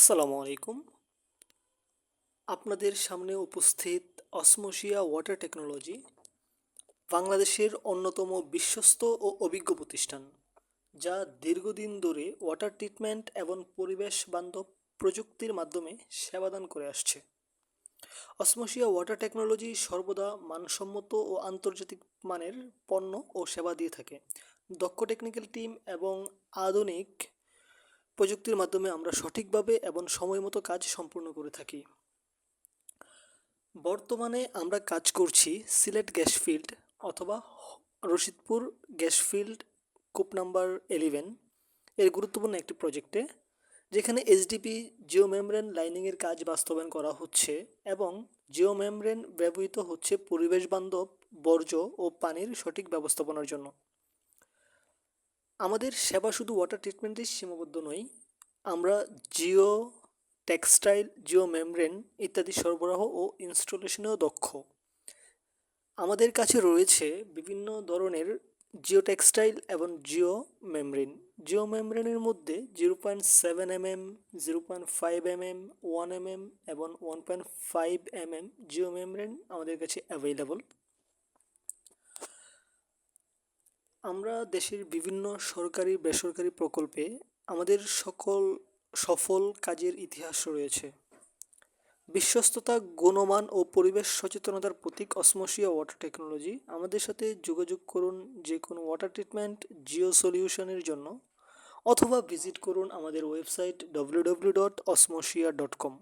আসসালামু আলাইকুম। আপনাদের সামনে উপস্থিত অসমোশিয়া ওয়াটার টেকনোলজি, বাংলাদেশের অন্যতম বিশ্বস্ত ও অভিজ্ঞ প্রতিষ্ঠান, যা দীর্ঘদিন ধরে ওয়াটার ট্রিটমেন্ট এবং পরিবেশ বান্ধব প্রযুক্তির মাধ্যমে সেবাদান করে আসছে। অসমোশিয়া ওয়াটার টেকনোলজি সর্বদা মানসম্মত ও আন্তর্জাতিক মানের পণ্য ও সেবা দিয়ে থাকে। দক্ষ টেকনিক্যাল টিম এবং আধুনিক প্রযুক্তির মাধ্যমে আমরা সঠিকভাবে এবং সময় মতো কাজ সম্পূর্ণ করে থাকি। বর্তমানে আমরা কাজ করছি সিলেট গ্যাস ফিল্ড অথবা রশিদপুর গ্যাস ফিল্ড, কূপ নাম্বার এলিভেন এর গুরুত্বপূর্ণ একটি প্রজেক্টে যেখানে এইচডিপি জিও মেমব্রেন লাইনিংয়ের কাজ বাস্তবায়ন করা হচ্ছে এবং জিও মেমব্রেন ব্যবহৃত হচ্ছে পরিবেশ বান্ধব, বর্জ্য ও পানির সঠিক ব্যবস্থাপনার জন্য। আমাদের সেবা শুধু ওয়াটার ট্রিটমেন্টেই সীমাবদ্ধ নয়, আমরা জিও টেক্সটাইল জিও মেমব্রেন ইত্যাদি সরবরাহ ও ইনস্টলেশনেও দক্ষ। আমাদের কাছে রয়েছে বিভিন্ন ধরনের জিও টেক্সটাইল এবং জিও মেমব্রেন জিও মেমব্রেনের মধ্যে zero point seven M M zero point five M M one M M এবং one point five M M geo membrane আমাদের কাছে অ্যাভেলেবল আমরা দেশের বিভিন্ন সরকারি, বেসরকারি প্রকল্পে আমাদের সকল সফল কাজের ইতিহাস রয়েছে। বিশ্বস্ততা, গুণমান ও পরিবেশ সচেতনতার প্রতীক অসমোশিয়া ওয়াটার টেকনোলজি আমাদের সাথে যোগাযোগ করুন যে কোনো ওয়াটার ট্রিটমেন্ট জিও সলিউশনের জন্য, অথবা ভিজিট করুন আমাদের website W dot osmosia dot com